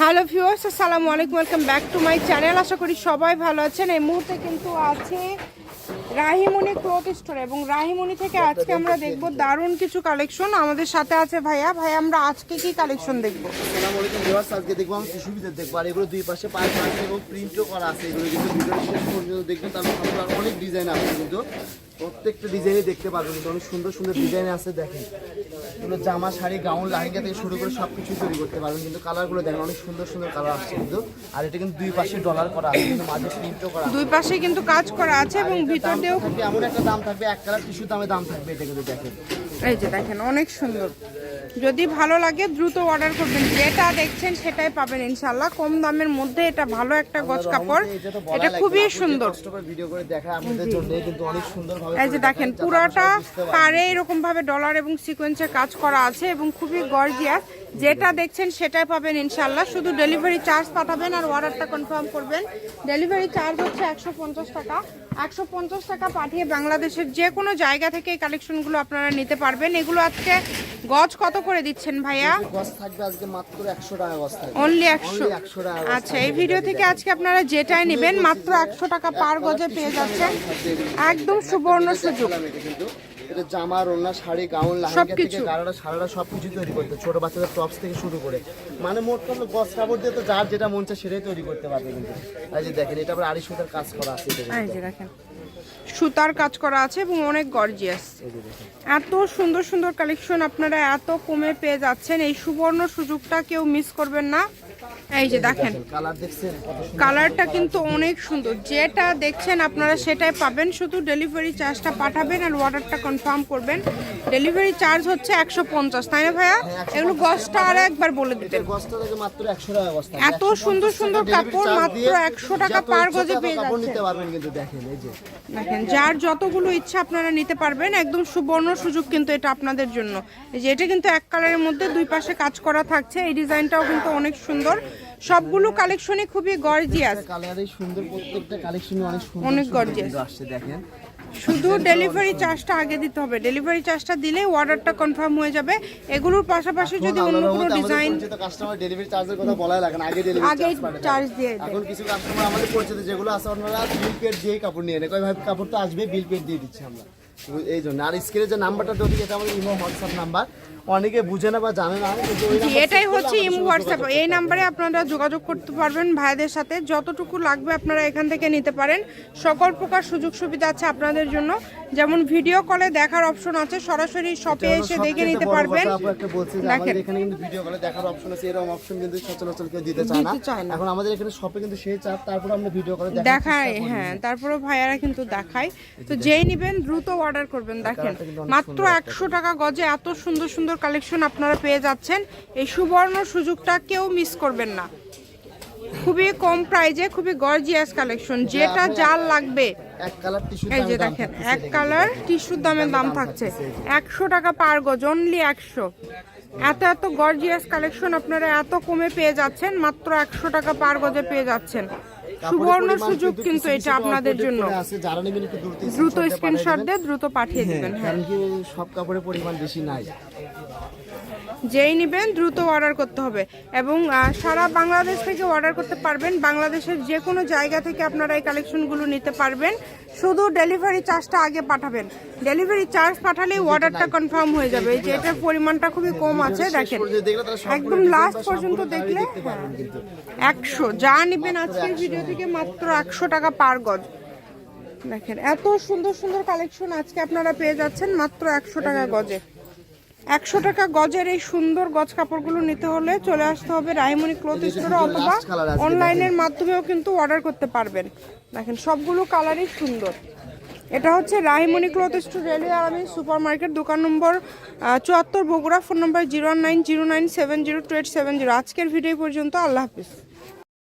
Hello viewers, আসসালামু আলাইকুম, welcome back to my channel. আশা করি সবাই ভালো আছেন। এই মুহূর্তে কিন্তু আছে রাহিমণি ক্লথ স্টোর এবং রাহিমণি থেকে আজকে আমরা দেখব দারুণ কিছু কালেকশন আমাদের সাথে আছে ভাইয়া। ভাই আমরা আজকে কি কালেকশন দেখব? আসসালামু আলাইকুম ভিউয়ার্স, আজকে দেখব আমি শিশু বিদের দেখব, আর এগুলো দুই পাশে পাঁচ পাঁচ এবং প্রিন্টও করা আছে। এগুলো কিন্তু ভিডিও শেষ পর্যন্ত দেখবেন আপনার অনেক ডিজাইন আছে কিন্তু। প্রত্যেকটা ডিজাইনই দেখতে পারবেন। কিন্তু অনেক সুন্দর সুন্দর ডিজাইন আছে দেখেন। এগুলো জামা শাড়ি গাউন লাহেঙ্গা থেকে শুরু করে সব কিছু তৈরি করতে পারবেন। কিন্তু কালারগুলো দেখেন অনেক সুন্দর সুন্দর কালার আসছে কিন্তু। আর এটা কিন্তু দুই পাশে ডলার করা আছে কিন্তু মাঝে প্রিন্টও করা দুই পাশে কিন্তু কাজ করা আছে এবং ভিতর দিয়েও এমন একটা দাম থাকবে এক কালার কিছু দামে দাম থাকবে এটা কিন্তু দেখেন। এই যে দেখেন অনেক সুন্দর। যদি ভালো লাগে দ্রুত অর্ডার করবেন। যেটা দেখছেন সেটাই পাবেন ইনশাল্লাহ কম দামের মধ্যে এটা ভালো একটা গজ কাপড়। এটা খুবই সুন্দর। এই যে দেখেন পুরোটা পারে এরকম ভাবে ডলার এবং সিকোয়েন্সের কাজ করা আছে এবং খুবই গর্জিয়াস যেটা দেখছেন সেটাই পাবেন ইনশাল্লাহ শুধু ডেলিভারি চার্জ পাঠাবেন আর অর্ডারটা কনফার্ম করবেন। ডেলিভারি চার্জ হচ্ছে একশো পঞ্চাশ টাকা। একশো পঞ্চাশ টাকা পাঠিয়ে বাংলাদেশের যে কোনো জায়গা থেকে এই কালেকশনগুলো আপনারা নিতে পারবেন। এগুলো আজকে গজ কত করে দিচ্ছেন ভাইয়া? গস থাকবে আজকে মাত্র একশো টাকা গস থাকবে। অনলি একশো 100 টাকা আচ্ছা এই ভিডিও থেকে আজকে আপনারা যেটাই নেবেন মাত্র একশো টাকা পার গজে পেয়ে যাচ্ছেন। একদম সুবর্ণ সুযোগ। জামা রোনা শাড়ি গাউন লাহেঙ্গা থেকে। গাড়াটা সারাটা সবকিছু তৈরি করতে ছোট বাচ্চাদের টপস থেকে শুরু করে। মানে মোট কথা কাপড় দিয়ে তো যার যেটা মন চায় সেটাই তৈরি করতে পারবে কিন্তু। এই যে দেখেন এটা আবার আড়াই সুতার কাজ করা আছে এই যে দেখেন সুতার কাজ করা আছে এবং অনেক গর্জিয়াস এত সুন্দর সুন্দর কালেকশন আপনারা এত কমে পেয়ে যাচ্ছেন এই সুবর্ণ সুযোগটা কেউ মিস করবেন না। এই যে দেখেন কালারটা কিন্তু অনেক সুন্দর। যেটা দেখছেন আপনারা সেটাই পাবেন। শুধু ডেলিভারি চার্জটা পাঠাবেন আর অর্ডারটা কনফার্ম করবেন। ডেলিভারি চার্জ হচ্ছে একশো পঞ্চাশ তাই না ভাইয়া? এগুলো গজটা আর একবার বলে দিতেন। গসটা এত সুন্দর সুন্দর কাপড় মাত্র একশো টাকা পার গজে পেয়ে দেখেন যার যতগুলো ইচ্ছা আপনারা নিতে পারবেন একদম সুবর্ণ সুযোগ কিন্তু এটা আপনাদের জন্য। যে এটা কিন্তু এক কালারের মধ্যে দুই পাশে কাজ করা থাকছে। এই ডিজাইনটাও কিন্তু অনেক সুন্দর। সবগুলো কালেকশনই খুবই গর্জিয়াস কালারই সুন্দর প্রত্যেকটা কালেকশনে অনেক সুন্দর অনেক সুন্দর আসছে দেখেন শুধু ডেলিভারি চার্জটা আগে দিতে হবে। ডেলিভারি চার্জটা দিলে অর্ডারটা কনফার্ম হয়ে যাবে। এগুলোর পাশাপাশি যদি অন্য কোনো ডিজাইন কাস্টমার ডেলিভারি চার্জের কথা বলাই লাগে না। আগে ডেলিভারি আগে চার্জ দিয়ে দেয়। এখন কিছু কাস্টমার আমাদের পরিচিত যেগুলো আছে ওনারা বিল পেড দিয়েই কাপড় নিয়ে নেয়। কয় ভাই কাপড় তো আসবে বিল পেড দিয়ে দিচ্ছি আমরা। এই জন্য। আর স্ক্রিনে যে নাম্বারটা দেবো এটা আমাদের ইমো হোয়াটসঅ্যাপ নাম্বার অনেকে বুঝে না বা জানে না এটাই হচ্ছে ইমো হোয়াটসঅ্যাপ এই নাম্বারে আপনারা যোগাযোগ করতে পারবেন ভাইদের সাথে। যতটুকু লাগবে আপনারা এখান থেকে নিতে পারেন। সকল প্রকার সুযোগ সুবিধা আছে আপনাদের জন্য। যেমন ভিডিও কলে দেখার অপশন আছে সরাসরি শপে এসে দেখে নিতে পারবেন। দেখেন। এখানে কিন্তু ভিডিও কলে দেখার অপশন আছে এরকম অপশন কিন্তু সচরাচর কেউ দিতে চায় না। এখন আমাদের এখানে শপে কিন্তু সেই চাপ তারপর আমরা ভিডিও করে দেখায় হ্যাঁ তারপরে ভাইয়ারা কিন্তু দেখায়। তো যেই নিবেন দ্রুত অর্ডার করবেন। দেখেন মাত্র একশো টাকা গজে এত সুন্দর সুন্দর কালেকশন আপনারা পেয়ে যাচ্ছেন। এই সুবর্ণ সুযোগটা কেউ মিস করবেন না। খুবই কম প্রাইজে খুবই গর্জিয়াস কালেকশন যেটা যার লাগবে। এই যে দেখেন এক কালার টিস্যুর দামের দাম থাকছে। একশো টাকা পার গজ অনলি একশো। এত এত গর্জিয়াস কালেকশন আপনারা এত কমে পেয়ে যাচ্ছেন মাত্র একশো টাকা পার গজে পেয়ে যাচ্ছেন। সুবর্ণ সুযোগ কিন্তু এটা আপনাদের জন্য। যারা নেবেন একটু দ্রুত দ্রুত স্ক্রিনশট দিয়ে দ্রুত পাঠিয়ে দিবেন। হ্যাঁ, হ্যাঁ সব কাপড়ের পরিমাণ বেশি নাই। যেই নেবেন দ্রুত অর্ডার করতে হবে। এবং সারা বাংলাদেশ থেকে অর্ডার করতে পারবেন। বাংলাদেশের যে কোনো জায়গা থেকে আপনারা এই কালেকশনগুলো নিতে পারবেন। শুধু ডেলিভারি চার্জটা আগে পাঠাবেন। ডেলিভারি চার্জ পাঠালেই অর্ডারটা কনফার্ম হয়ে যাবে। এই যে এটার পরিমাণটা খুবই কম আছে দেখেন। একদম লাস্ট পর্যন্ত দেখলে একশো। যা নেবেন আজকের ভিডিও থেকে মাত্র একশো টাকা পার গজ। দেখেন এত সুন্দর সুন্দর কালেকশন আজকে আপনারা পেয়ে যাচ্ছেন মাত্র একশো টাকা গজে। একশো টাকা গজের এই সুন্দর গজ কাপড়গুলো নিতে হলে চলে আসতে হবে রাহিমণি ক্লথ স্টোরে অথবা অনলাইনের মাধ্যমেও কিন্তু অর্ডার করতে পারবেন। দেখেন সবগুলো কালারই সুন্দর। এটা হচ্ছে Rahimani cloth store railway army super market দোকান নম্বর চুয়াত্তর Bogura phone number zero nine zero nine seven zero two eight seven zero. আজকের ভিডিও পর্যন্ত। আল্লাহ হাফিজ।